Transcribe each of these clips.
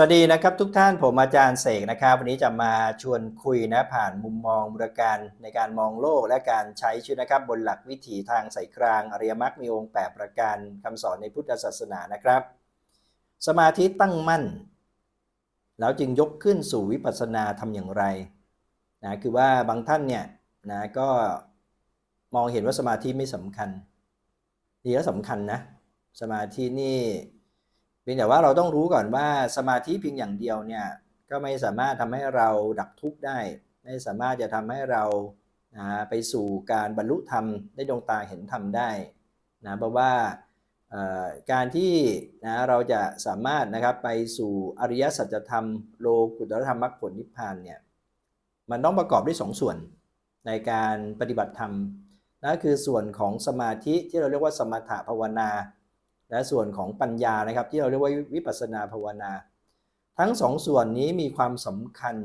สวัสดีนะครับทุกท่านผมอาจารย์เสกนะครับ วันนี้จะมาชวนคุยนะผ่านมุมมองมูลการในการมองโลกและการใช้ชีวิตนะครับ บนหลักวิถีทางสายกลางอริยมรรคมีองค์ 8 ประการคำสอนในพุทธศาสนานะครับ สมาธิตั้งมั่น แล้วจึงยกขึ้นสู่วิปัสสนาทำอย่างไรนะคือว่าบางท่านเนี่ยนะก็มองเห็นว่าสมาธิไม่สำคัญดีแล้วสำคัญนะสมาธินี่ พียงแต่ว่าเราต้องรู้ก่อนว่าสมาธิเพียงอย่างเดียวเนี่ยก็ไม่สามารถทำให้เราดับทุกข์ได้ ไม่สามารถจะทำให้เรานะไปสู่การบรรลุธรรมได้ดวงตาเห็นธรรมได้นะเพราะว่าการที่นะเราจะสามารถนะครับไปสู่อริยสัจธรรมโลกุตตรธรรมมรรคผลนิพพานเนี่ยมันต้องประกอบด้วยสองส่วนในการปฏิบัติธรรมนั่นคือส่วนของสมาธิที่เราเรียกว่าสมถะภาวนา และส่วนของปัญญานะครับ ที่เราเรียกว่าวิปัสสนาภาวนา ทั้งสองส่วนนี้มีความสำคัญ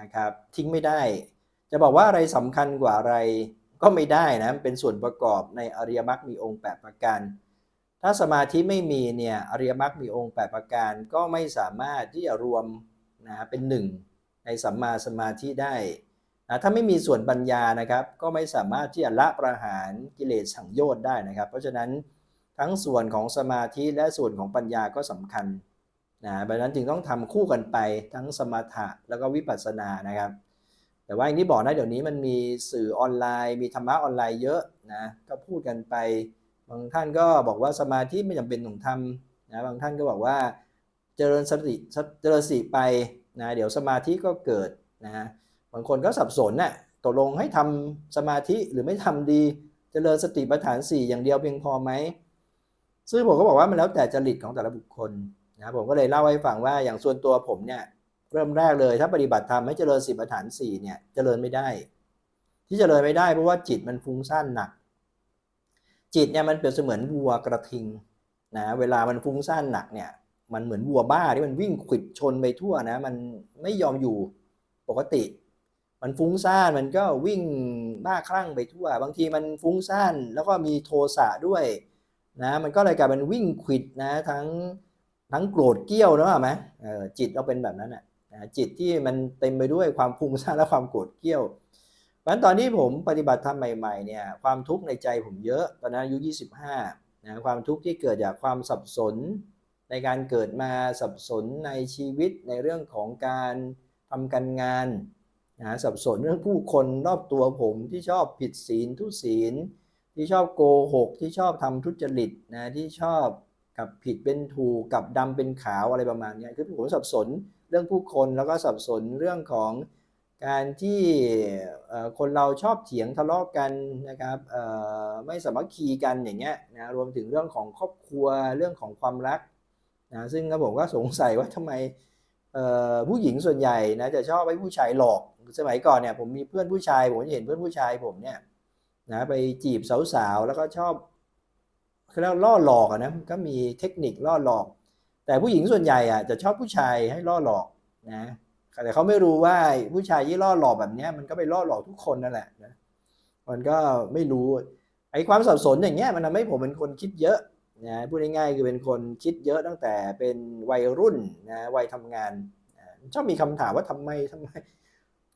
นะครับทิ้งไม่ได้ จะบอกว่าอะไรสำคัญกว่าอะไรก็ไม่ได้นะเป็นส่วนประกอบในอริยมรรคมีองค์ 8 ประการ ถ้าสมาธิไม่มีเนี่ยอริยมรรคมีองค์ 8 ประการ ก็ไม่สามารถที่จะรวมนะเป็นหนึ่งในสัมมาสมาธิได้นะถ้าไม่มีส่วนปัญญานะครับ ก็ไม่สามารถที่จะละประหารกิเลสสังโยชน์ได้นะครับ เพราะฉะนั้น ทั้งส่วนของสมาธิและส่วนของปัญญาก็สำคัญนะดังนั้นจึงต้องทำคู่กันไปทั้งสมถะแล้วก็วิปัสสนานะครับ แต่ว่าอย่างที่บอกนะเดี๋ยวนี้มันมีสื่อออนไลน์ มีธรรมะออนไลน์เยอะนะก็พูดกันไป บางท่านก็บอกว่าสมาธิไม่จำเป็นต้องทำนะบางท่านก็บอกว่าเจริญสติเจริญสติไปนะเดี๋ยวสมาธิก็เกิดนะบางคนก็สับสนน่ะตกลงให้ทำสมาธิหรือไม่ทำดีจเจริญสติปัฏฐาน 4 อย่างเดียวเพียงพอไหม ซึ่งผมก็บอกว่ามันแล้วแต่จริตของแต่ละบุคคลนะผมก็เลยเล่าให้ฟังว่าอย่างส่วนตัวผมเนี่ยเริ่มแรกเลยถ้าปฏิบัติธรรมให้เจริญสิบฐาน4เนี่ยเจริญไม่ได้ ที่เจริญไม่ได้เพราะว่าจิตมันฟุ้งซ่านหนัก จิตเนี่ยมันเปรียบเสมือนวัวกระทิงนะเวลามันฟุ้งซ่านหนักเนี่ยมันเหมือนวัวบ้าที่มันวิ่งขวิดชนไปทั่วนะมันไม่ยอมอยู่ปกติ มันฟุ้งซ่านมันก็วิ่งบ้าคลั่งไปทั่ว บางทีมันฟุ้งซ่านแล้วก็มีโทสะด้วย นะมันก็เลยกลายเป็นวิ่งขวิดนะทั้งทั้งโกรธเกี้ยวนะไหมจิตเราเป็นแบบนั้นอะนะจิตที่มันเต็มไปด้วยความฟุ้งซ่านและความโกรธเกี้ยวเพราะฉะนั้นตอนที่ผมปฏิบัติธรรมใหม่ๆเนี่ยความทุกข์ในใจผมเยอะตอนนั้นอายุ 25นะความทุกข์ที่เกิดจากความสับสน ในการเกิดมาสับสนในชีวิตในเรื่องของการทำการงานนะสับสนเรื่องผู้คนรอบตัวผมที่ชอบผิดศีลทุศีล ที่ชอบโกหก ที่ชอบทำทุจริตนะที่ชอบกับผิดเป็นถูกกับดำเป็นขาวอะไรประมาณนี้คือผมสับสนเรื่องผู้คนแล้วก็สับสนเรื่องของการที่คนเราชอบเถียงทะเลาะกันนะครับไม่สามัคคีกันอย่างเงี้ยนะรวมถึงเรื่องของครอบครัวเรื่องของความรักนะซึ่งผมก็สงสัยว่าทำไมผู้หญิงส่วนใหญ่นะจะชอบให้ผู้ชายหลอกสมัยก่อนเนี่ยผมมีเพื่อนผู้ชายผมจะเห็นเพื่อนผู้ชายผมเนี่ย นะไปจีบสาวๆ แล้วก็ชอบเขาเรียกล่อหลอกนะก็มีเทคนิคล่อหลอก แต่ผู้หญิงส่วนใหญ่อะจะชอบผู้ชายให้ล่อหลอกนะแต่เขาไม่รู้ว่าผู้ชายที่ล่อหลอกแบบนี้มันก็ไปล่อหลอกทุกคนนั่นแหละนะมันก็ไม่รู้ไอ้ความสับสนอย่างเงี้ยมันทำให้ผมเป็นคนคิดเยอะนะพูดง่ายๆคือเป็นคนคิดเยอะตั้งแต่เป็นวัยรุ่นนะวัยทำงานชอบมีคำถามว่าทำไมทำไม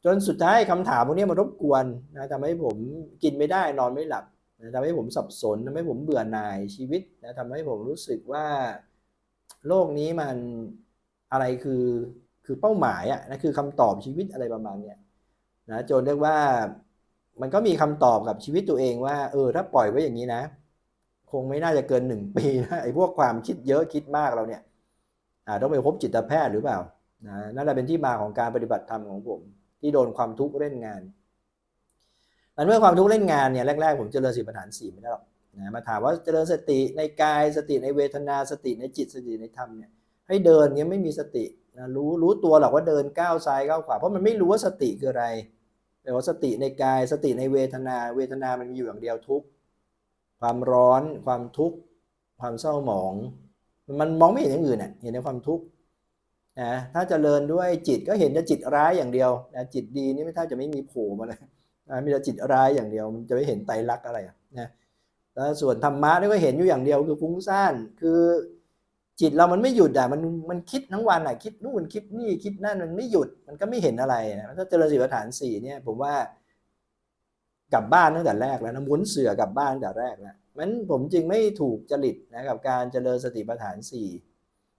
จนสุดท้ายคำถามพวกนี้มารบกวนนะทำให้ผมกินไม่ได้นอนไม่หลับนะทำให้ผมสับสนทำให้ผมเบื่อหน่ายชีวิตนะทำให้ผมรู้สึกว่า โลกนี้มันอะไรคือคือเป้าหมายอะนะคือคำตอบชีวิตอะไรประมาณเนี้ยนะจนเรียกว่ามันก็มีคำตอบกับชีวิตตัวเองว่าเออถ้าปล่อยไว้อย่างนี้นะ คงไม่น่าจะเกินหนึ่งปีนะไอ้พวกความคิดเยอะคิดมากเราเนี่ยอาต้องไปพบจิตแพทย์หรือเปล่านะนั่นแหละเป็นที่มาของการปฏิบัติธรรมของผม ที่โดนความทุกข์เล่นงานนั้นเมื่อความทุกข์เล่นงานเนี่ยแรกๆผมเจริญสิปัญหาสี่ไม่ได้หรอกนะมาถามว่าเจริญสติในกายสติในเวทนาสติในจิตสติในธรรมเนี่ยให้เดินเงี้ยไม่มีสตินะรู้รู้ตัวหรอกว่าเดินก้าวซ้ายก้าวขวาเพราะมันไม่รู้ว่าสติคืออะไรแต่ว่าสติในกายสติในเวทนาเวทนามันมีอยู่อย่างเดียวทุกความร้อน ความทุกข์ความเศร้าหมอง มันมองไม่เห็นอย่างอื่นเน่ยเห็นในความทุกข์ นะถ้าจเจริญด้วยจิตก็เห็นแต่จิตร้ายอย่างเดียวนะจิตดีนี่ไม่ถ้าจะไม่มีโผล่มาเลยนะมีแต่จิตร้ายอย่างเดียวมันจะไม่เห็นไตรลักษณ์อะไรนะแล้วส่วนธรรมะนี่ก็เห็นอยู่อย่างเดียวคือฟุ้งซ่านคือจิตเรามันไม่หยุดอะมันมันคิดทั้งวันอะคิดนู่นคิดนี่คิดนั่นมันไม่หยุดมันก็ไม่เห็นอะไรนะถ้าเจริญสติปัฏฐานสี่เนี่ยผมว่ากลับบ้านตั้งแต่แรกแล้วนะหมุนเสือกลับบ้านตั้งแต่แรกแล้วมันผมจึงไม่ถูกจริตนะกับการเจริญสติปัฏฐานสี่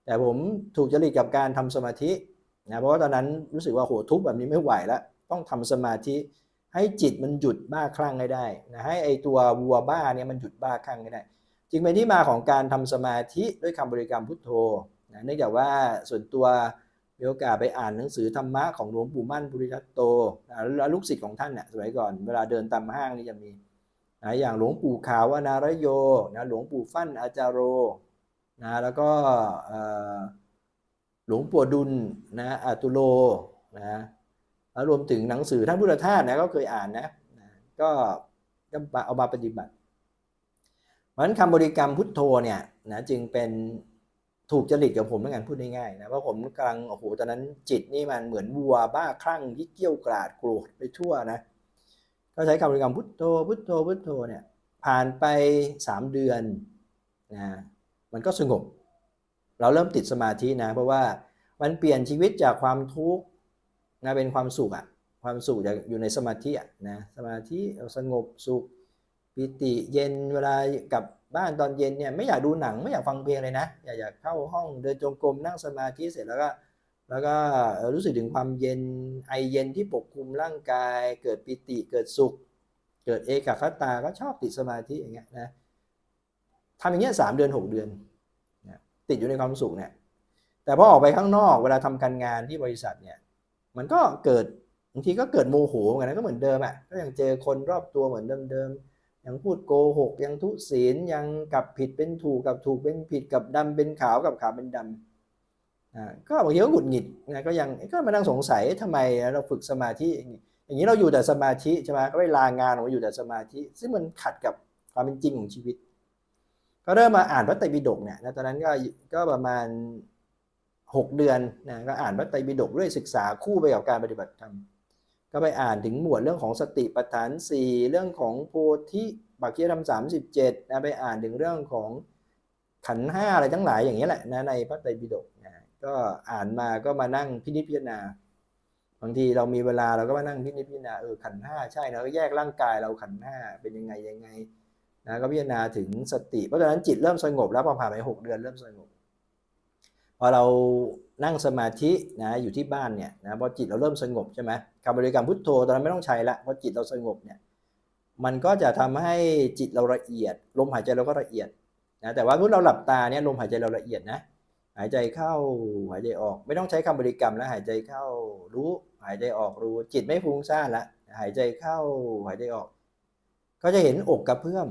แต่ผมถูกจริตกับการทำสมาธินะเพราะว่าตอนนั้นรู้สึกว่าโหทุกแบบนี้ไม่ไหวแล้ว ต้องทำสมาธิ ให้จิตมันหยุดบ้าคลั่งให้ได้นะให้ไอตัววัวบ้าเนี่ยมันหยุดบ้าคลั่งให้ได้ จึงเป็นที่มาของการทำสมาธิด้วยคำบริกรรมพุทโธนะเนื่องจากว่าส่วนตัวมีโอกาสไปอ่านหนังสือธรรมะของหลวงปู่มั่นปุริทัตโตะแล้วลูกศิษย์ของท่านเนี่ยสมัยก่อนเวลาเดินตามห้างนี่จะมีนะอย่างหลวงปู่ขาววนารโยนะหลวงปู่ฟั่นอาจารโร นะแล้วก็หลวงปู่ดุลนะอาตุโลนะแล้วรวมถึงหนังสือท่านพุทธทาสนะก็เคยอ่านนะนะก็ก็เอามาปฏิบัติ เพราะฉะนั้นคำบริกรรมพุทโธเนี่ยนะจึงเป็นถูกจริตกับผมเหมือนกันพูดง่ายๆนะเพราะผมกำลังโอ้โหตอนนั้นจิตนี่มันเหมือนวัวบ้าคลั่งที่เกี้ยวกราดโกรธไปทั่วนะก็ใช้คำบริกรรมพุทโธพุทโธพุทโธเนี่ยผ่านไปสามเดือนนะ มันก็สงบ เราเริ่มติดสมาธินะ เพราะว่ามันเปลี่ยนชีวิตจากความทุกข์นะเป็นความสุขอะความสุขจากอยู่ในสมาธิอะนะสมาธิสงบสุขปิติเย็นเวลากลับบ้านตอนเย็นเนี่ยไม่อยากดูหนังไม่อยากฟังเพลงเลยนะอยากอยากเข้าห้องเดินจงกรมนั่งสมาธิเสร็จแล้วก็แล้วก็รู้สึกถึงความเย็นไอเย็นที่ปกคลุมร่างกาย เกิดปิติเกิดสุข เกิดเอกคตาก็ชอบติดสมาธิอย่างเงี้ยนะ ทำอย่างเงี้ยสามเดือนหกเดือนติดอยู่ในความสุขเนี่ย แต่พอออกไปข้างนอกเวลาทำการงานที่บริษัทเนี่ย มันก็เกิดบางทีก็เกิดโมโหเหมือนกันนะก็เหมือนเดิมอะก็ยังเจอคนรอบตัวเหมือนเดิมๆยังพูดโกหก ยังทุศีลยังกลับผิดเป็นถูกกับถูกเป็นผิดกับดำเป็นขาวกับขาวเป็นดำอ่าก็บางทีก็หงุดหงิดนะก็ยังก็มานั่งสงสัยทำไมเราฝึกสมาธิอย่างนี้อย่างนี้เราอยู่แต่สมาธิใช่ไหมก็ไปลางานออกมาอยู่แต่สมาธิ ซึ่งมันขัดกับความเป็นจริงของชีวิต ก็เริ่มมาอ่านพระไตรปิฎกเนี่ยนะตอนนั้นก็ก็ประมาณหกเดือนนะก็อ่านพระไตรปิฎกด้วยศึกษาคู่ไปกับการปฏิบัติธรรมก็ไปอ่านถึงหมวดเรื่องของสติปัฏฐาน 4 เรื่องของโพธิปักขียธรรม37นะไปอ่านถึงเรื่องของขันห้าอะไรทั้งหลายอย่างนี้แหละนะในพระไตรปิฎกนะก็อ่านมาก็มานั่งพินิจพิจารณาบางทีเรามีเวลาเราก็มานั่งพินิจพิจารณาเออขันห้าใช่เนะก็แยกร่างกายเราขันห้าเป็นยังไงยังไง นะก็พิจารณาถึงสติ เพราะฉะนั้นจิตเริ่มสงบแล้วพอผ่านไปหกเดือนเริ่มสงบพอเรานั่งสมาธินะอยู่ที่บ้านเนี่ยนะพอจิตเราเริ่มสงบใช่ไหมคำบริกรรมพุทโธตอนนั้นไม่ต้องใช้ละพราะจิตเราสงบเนี่ยมันก็จะทำให้จิตเราละเอียด ลมหายใจเราก็ละเอียดนะแต่ว่าเมื่อเราหลับตาเนี่ยลมหายใจเราละเอียดนะหายใจเข้าหายใจออก ไม่ต้องใช้คำบริกรรมแล้วหายใจเข้ารู้ หายใจออกรู้ จิตไม่ฟุ้งซ่านละหายใจเข้าหายใจออก ก็จะเห็นอกกระเพื่อม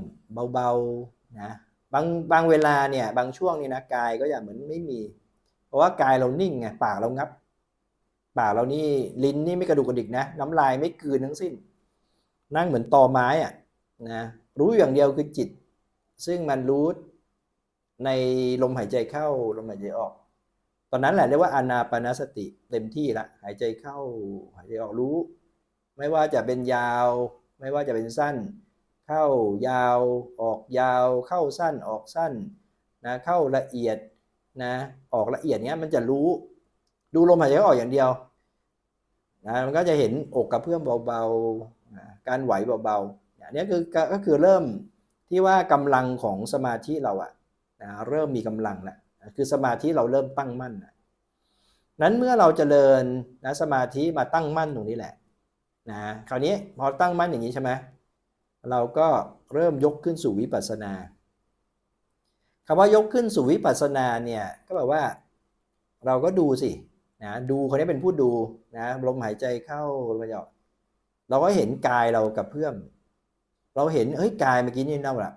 เบาๆนะบางบางเวลาเนี่ยบางช่วงนี่นะกายก็อย่างเหมือนไม่มี เพราะว่ากายเรานิ่งไงปากเรางับปากเรานี่ลิ้นนี่ไม่กระดูกกระดิกนะน้ำลายไม่กืนทั้งสิ้น นั่งเหมือนตอไม้อะนะรู้อย่างเดียวคือจิต ซึ่งมันรู้ในลมหายใจเข้าลมหายใจออก ตอนนั้นแหละเรียกว่าอานาปานสติเต็มที่ละหายใจเข้าหายใจออกรู้ ไม่ว่าจะเป็นยาว ไม่ว่าจะเป็นสั้น เข้ายาวออกยาว เข้าสั้นออกสั้นนะเข้าละเอียดนะออกละเอียดเนี้ยมันจะรู้ดูลมหายใจออกอย่างเดียวนะมันก็จะเห็นอกกระเพื่อมเบาๆนะการไหวเบาๆอันนี้คือก็คือเริ่มที่ว่ากำลังของสมาธิเราอะนะเริ่มมีกำลังแล้วคือสมาธิเราเริ่มตั้งมั่นนะนั้นเมื่อเราจเจริญนะสมาธิมาตั้งมั่นตรงนี้แหละนะคราวนี้พอตั้งมั่นอย่างนี้ใช่ไหม เราก็เริ่มยกขึ้นสู่วิปัสสนาคำว่ายกขึ้นสู่วิปัสสนาเนี่ยก็แบบว่า เราก็ดูสินะดูคนนี้เป็นผู้ดูนะลมหายใจเข้าลมหายใจออกเราก็เห็นกายเรากับเพื่อมเราเห็นเฮ้ยกายเมื่อกี้นี่เน่าละ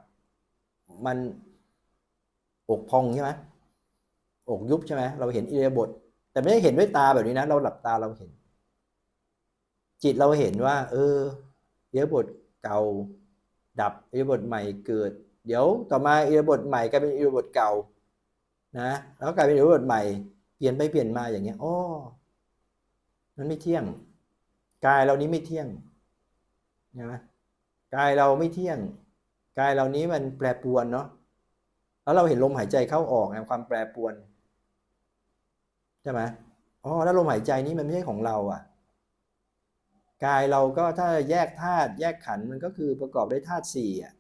มันอกพองใช่ไหมอกยุบใช่ไหมเราเห็นอิเลียบท แต่ไม่ได้เห็นด้วยตาแบบนี้นะ เราหลับตาเราเห็น จิตเราเห็นว่า เอออิเลียบท เก่า ดับอิเลียบทใหม่เกิด เดี๋ยวต่อมาอิเลียบทใหม่กลายเป็นอิเลียบทเก่านะแล้วกลายเป็นอิเลียบทใหม่เปลี่ยนไปเปลี่ยนมาอย่างเงี้ยอ๋อมันไม่เที่ยงกายเรานี้ไม่เที่ยงนะกายเราไม่เที่ยง กายเรานี้มันแปรปรวนเนาะแล้วเราเห็นลมหายใจเข้าออกไงความแปรปรวนใช่ไหมอ๋อแล้วลมหายใจนี้มันไม่ใช่ของเราอะ กายเราก็ถ้าแยกธาตุแยกขันธ์มันก็คือประกอบด้วยธาตุสี่อะ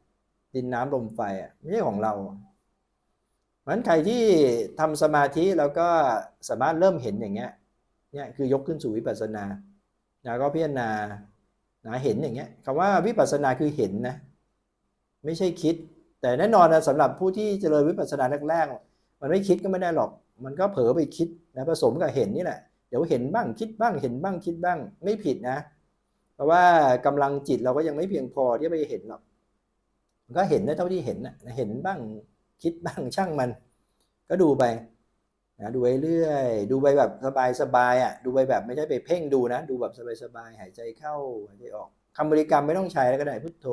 ดินน้ำลมไฟอะไม่ใช่ของเราเพราะฉะนั้นใครที่ทำสมาธิแล้วก็สามารถเริ่มเห็นอย่างเงี้ยเนี่ยคือยกขึ้นสู่วิปัสสนานะก็พิจารณานะเห็นอย่างเงี้ยคำว่าวิปัสสนาคือเห็นนะไม่ใช่คิด แต่แน่นอนนะสำหรับผู้ที่เจริญวิปัสสนาแรกๆมันไม่คิดก็ไม่ได้หรอก มันก็เผลอไปคิดนะผสมกับเห็นนี่แหละเดี๋ยวเห็นบ้างคิดบ้างเห็นบ้างคิดบ้างไม่ผิดนะ เพราะว่ากำลังจิตเราก็ยังไม่เพียงพอที่จะไปเห็นหรอกมันก็เห็นได้เท่าที่เห็นนะเห็นบ้างคิดบ้างช่างมัน ก็ดูไปนะดูไปเรื่อยดูไปแบบสบายๆอะดูไปแบบไม่ใช่ไปเพ่งดูนะ ดูแบบสบายๆหายใจเข้าหายใจออกคำบริกรรมไม่ต้องใช้แล้วก็ได้พุทโธ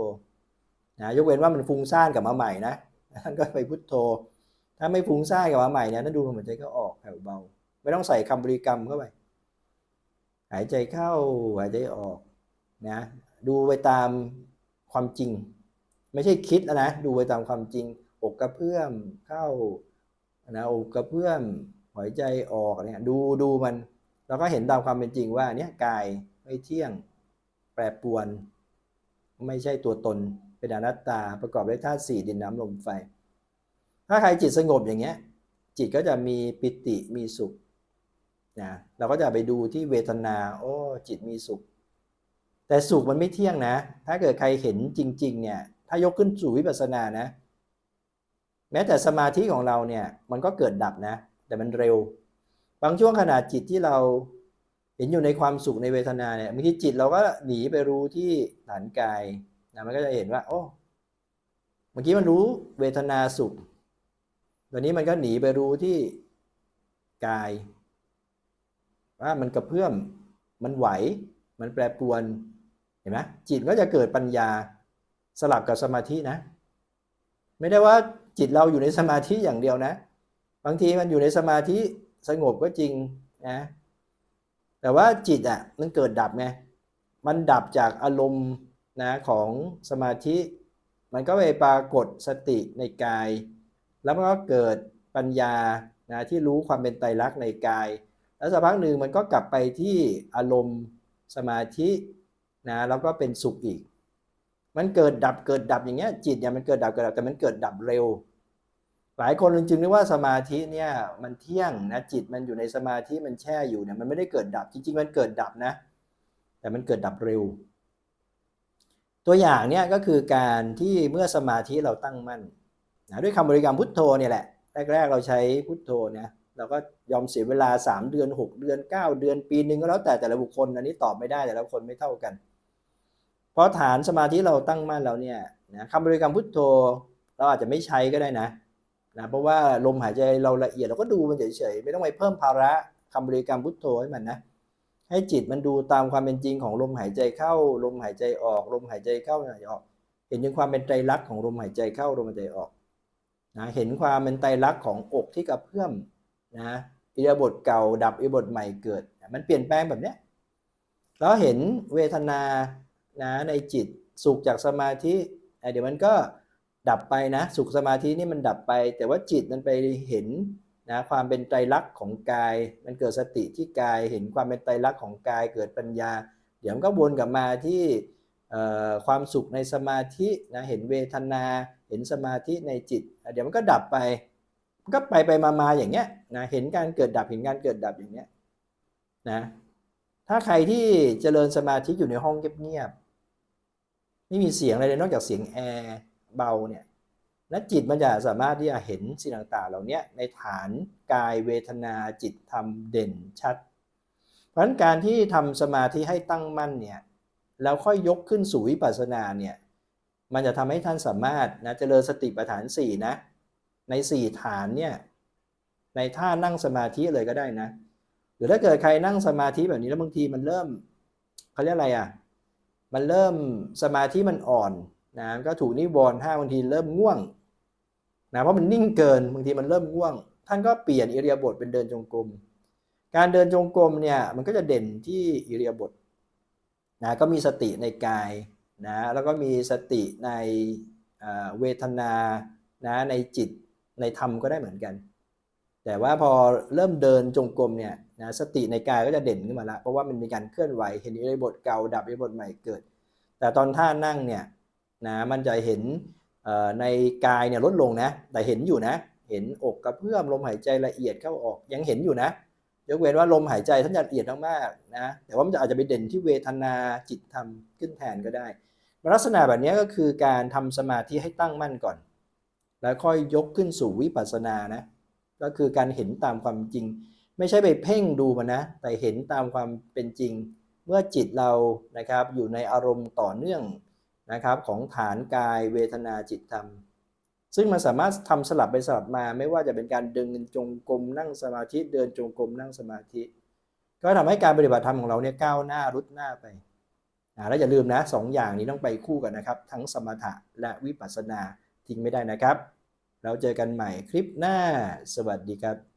นะยกเว้นว่ามันฟุ้งซ่านกลับมาใหม่นะท่านก็ไปพุทโธ ถ้าไม่ฟุ้งซ่านกลับมาใหม่เนี่ยนั่นดูลมหายใจก็ออกแผ่วเบา ไม่ต้องใส่คำบริกรรมเข้าไป หายใจเข้าหายใจออก นะดูไปตามความจริง ไม่ใช่คิดนะดูไปตามความจริง อกกระเพื่อมเข้านะอกกระเพื่อมหายใจออกเนี่ยดูดูมันเราก็เห็นตามความเป็นจริงว่าเนี่ยกายไม่เที่ยงแปรปรวน ไม่ใช่ตัวตนเป็นอนัตตาประกอบด้วยธาตุสี่ดินน้ำลมไฟ ถ้าใครจิตสงบอย่างเงี้ย จิตก็จะมีปิติมีสุขนะเราก็จะไปดูที่เวทนา โอ้จิตมีสุข แต่สุขมันไม่เที่ยงนะ ถ้าเกิดใครเห็นจริง ๆ เนี่ย ถ้ายกขึ้นสู่วิปัสสนานะ แม้แต่สมาธิของเราเนี่ย มันก็เกิดดับนะ แต่มันเร็ว บางช่วงขณะจิตที่เราเห็นอยู่ในความสุขในเวทนาเนี่ยบางทีจิตเราก็หนีไปรู้ที่ฐานกายนะมันก็จะเห็นว่า โอ้ เมื่อกี้มันรู้เวทนาสุข ตอนนี้มันก็หนีไปรู้ที่กาย ว่ามันกระเพื่อม มันไหว มันแปรปรวน เห็นไหมจิตก็จะเกิดปัญญาสลับกับสมาธินะ ไม่ได้ว่าจิตเราอยู่ในสมาธิอย่างเดียวนะ บางทีมันอยู่ในสมาธิสงบก็จริงนะแต่ว่าจิตอะมันเกิดดับไงมันดับจากอารมณ์นะของสมาธิ มันก็ไปปรากฏสติในกาย แล้วมันก็เกิดปัญญานะที่รู้ความเป็นไตรลักษณ์ในกาย แล้วสักพักหนึ่งมันก็กลับไปที่อารมณ์สมาธิ นะแล้วก็เป็นสุขอีก มันเกิดดับเกิดดับอย่างเงี้ยจิตเนี่ยมันเกิดดับเกิดดับแต่มันเกิดดับเร็ว หลายคนจึงนึกว่าสมาธิเนี่ยมันเที่ยงนะจิตมันอยู่ในสมาธิมันแช่อยู่เนี่ยมันไม่ได้เกิดดับจริงๆมันเกิดดับนะ แต่มันเกิดดับเร็ว ตัวอย่างเนี่ยก็คือการที่เมื่อสมาธิเราตั้งมั่นนะด้วยคำบริกรรมพุทโธเนี่ยแหละแรกๆเราใช้พุทโธเนี่ยเราก็ยอมเสียเวลา 3 เดือน 6 เดือน 9 เดือนปีหนึ่งก็แล้วแต่แต่ละบุคคล อันนี้ตอบไม่ได้แต่ละคนไม่เท่ากัน เพราะฐานสมาธิเราตั้งมั่นแล้วเนี่ยนะคำบริกรรมพุทโธเราอาจจะไม่ใช้ก็ได้นะนะเพราะว่าลมหายใจเราละเอียดเราก็ดูมันเฉยๆไม่ต้องไปเพิ่มภาระคำบริกรรมพุทโธให้มันนะให้จิตมันดูตามความเป็นจริงของลมหายใจเข้า ลมหายใจออก ลมหายใจเข้าหายใจออก เห็นถึงความเป็นไตรลักษณ์ของลมหายใจเข้าลมหายใจออกนะเห็นความเป็นไตรลักษณ์ของอกที่กระเพื่อมนะอิริยาบถเก่าดับอิริยาบถใหม่เกิด มันเปลี่ยนแปลงแบบเนี้ยแล้วเห็นเวทนา นะในจิตสุขจากสมาธิเดี๋ยวมันก็ดับไปนะ สุขสมาธินี่มันดับไป แต่ว่าจิตมันไปเห็นนะความเป็นไตรลักษณ์ของกาย มันเกิดสติที่กายเห็นความเป็นไตรลักษณ์ของกายเกิดปัญญา เดี๋ยวมันก็วนกลับมาที่ความสุขในสมาธินะเห็นเวทนา เห็นสมาธิในจิต เดี๋ยวมันก็ดับไปมันก็ไปไปมามาอย่างเงี้ยนะเห็นการเกิดดับเห็นการเกิดดับอย่างเงี้ยนะถ้าใครที่เจริญสมาธิอยู่ในห้องเงียบ ไม่มีเสียงอะไรเลยนอกจากเสียงแอร์เบาเนี่ยและจิตมันจะสามารถที่จะเห็นสิ่งต่างๆ เหล่านี้ในฐานกายเวทนาจิตธรรมเด่นชัด เพราะฉะนั้นการที่ทำสมาธิให้ตั้งมั่นเนี่ยแล้วค่อยยกขึ้นสู่วิปัสสนาเนี่ยมันจะทำให้ท่านสามารถนะเจริญสติปัฏฐาน 4 นะ ใน 4 ฐานเนี่ยในท่านั่งสมาธิเลยก็ได้นะ หรือถ้าเกิดใครนั่งสมาธิแบบนี้แล้วบางทีมันเริ่มเขาเรียกอะไรอะ มันเริ่มสมาธิมันอ่อนนะก็ถูกนิวรณ์ห้าบางทีเริ่มง่วงนะเพราะมันนิ่งเกินบางทีมันเริ่มง่วง ท่านก็เปลี่ยนอิริยาบถเป็นเดินจงกรมการเดินจงกรมเนี่ยมันก็จะเด่นที่อิริยาบถนะก็มีสติในกายนะแล้วก็มีสติในเวทนานะในจิตในธรรมก็ได้เหมือนกัน แต่ว่าพอเริ่มเดินจงกรมเนี่ย นะสติในกายก็จะเด่นขึ้นมาละเพราะว่ามันมีการเคลื่อนไหวเห็นอิริยาบถเก่าดับอิริยาบถใหม่เกิด แต่ตอนท่านั่งเนี่ยนะมันจะเห็นในกายเนี่ยลดลงนะ แต่เห็นอยู่นะ เห็นอกกระเพื่อมลมหายใจละเอียดเข้าออกยังเห็นอยู่นะ ยกเว้นว่าลมหายใจท่านจะละเอียดมากๆนะแต่ว่ามันจะอาจจะไปเด่นที่เวทนาจิตธรรมขึ้นแทนก็ได้ลักษณะแบบนี้ก็คือการทำสมาธิให้ตั้งมั่นก่อน แล้วค่อยยกขึ้นสู่วิปัสสนานะก็คือการเห็นตามความจริง ไม่ใช่ไปเพ่งดูมันนะ แต่เห็นตามความเป็นจริง เมื่อจิตเรานะครับอยู่ในอารมณ์ต่อเนื่องนะครับของฐานกายเวทนาจิตธรรม ซึ่งมันสามารถทำสลับไปสลับมาไม่ว่าจะเป็นการเดินจงกรมนั่งสมาธิเดินจงกรมนั่งสมาธิ ก็ทำให้การปฏิบัติธรรมของเราเนี่ยก้าวหน้ารุดหน้าไปแล้วอย่าลืมนะสองอย่างนี้ต้องไปคู่กันนะครับ ทั้งสมถะและวิปัสสนาทิ้งไม่ได้นะครับแล้วเจอกันใหม่คลิปหน้า สวัสดีครับ